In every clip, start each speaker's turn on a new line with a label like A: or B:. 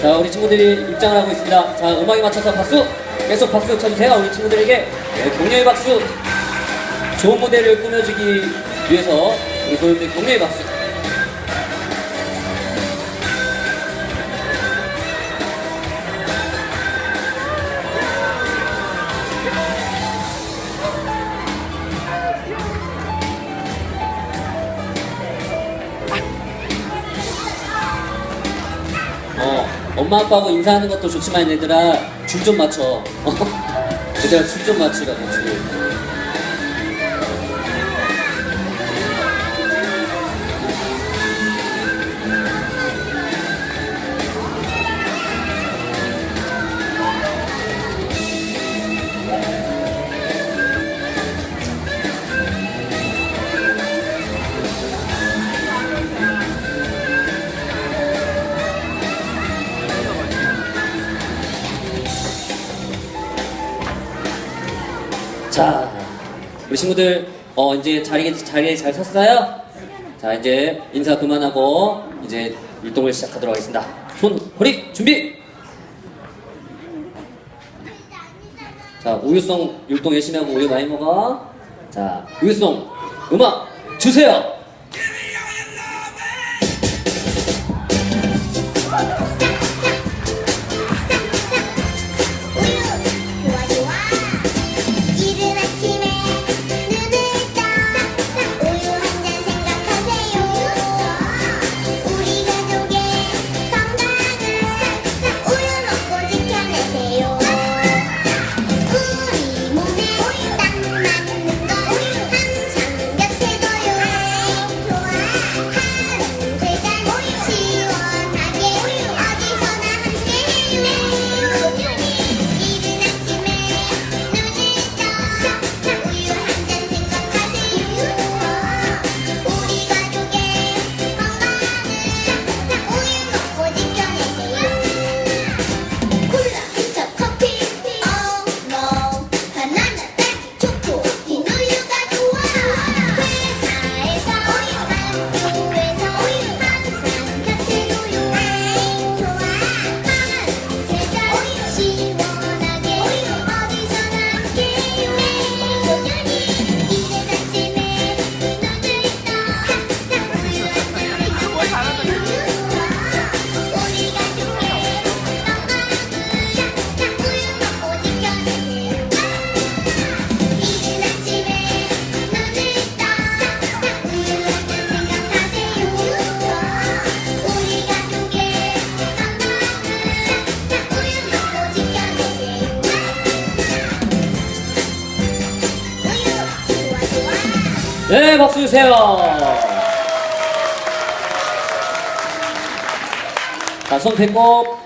A: 자, 우리 친구들이 입장을 하고 있습니다. 자, 음악에 맞춰서 박수! 계속 박수 쳐주세요. 우리 친구들에게 네, 격려의 박수! 좋은 무대를 꾸며주기 위해서 우리 고객들 격려의 박수! 엄마 아빠하고 인사하는 것도 좋지만 얘들아 줄 좀 맞춰. 어? 얘들아 줄 좀 맞추라고 줄. 자, 우리 친구들 어 이제 자리에 자리에 잘 섰어요? 자 이제 인사 그만하고 이제 율동을 시작하도록 하겠습니다. 손 허리 준비. 자 우유송 율동 열심히 하고 우유 많이 먹어. 자 우유송 음악 주세요. 네 박수 주세요. 자, 손 펴고.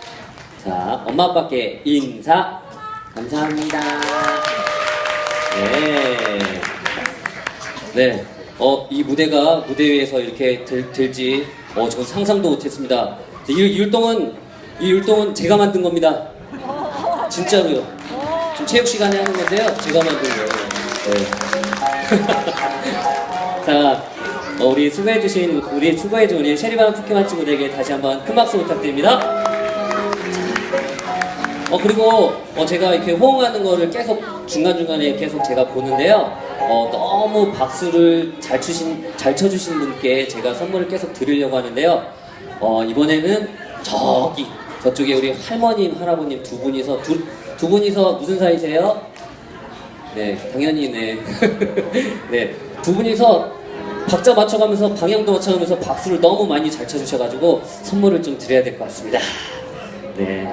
A: 자, 엄마 아빠께 인사. 감사합니다. 네. 네. 어, 이 무대가 무대 위에서 이렇게 될, 될지, 어, 저는 상상도 못했습니다. 이, 이 율동은, 이 율동은 제가 만든 겁니다. 진짜로요. 지금 체육 시간에 하는 건데요. 제가 만든 거예요. 네. 자, 어, 우리 수고해주신, 우리 수고해준 우리 쉐리반 푸케만 친구들에게 다시 한번 큰 박수 부탁드립니다. 어, 그리고, 어, 제가 이렇게 호응하는 거를 계속 중간중간에 계속 제가 보는데요. 어, 너무 박수를 잘 추신, 잘 쳐주신 분께 제가 선물을 계속 드리려고 하는데요. 어, 이번에는 저기, 저쪽에 우리 할머님, 할아버님 두 분이서, 두, 두 분이서 무슨 사이세요? 네, 당연히 네. 네, 두 분이서 박자 맞춰가면서 방향도 맞춰가면서 박수를 너무 많이 잘 쳐주셔가지고 선물을 좀 드려야 될 것 같습니다. 네,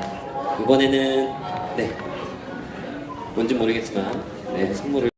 A: 이번에는 네 뭔지 모르겠지만 네 선물을.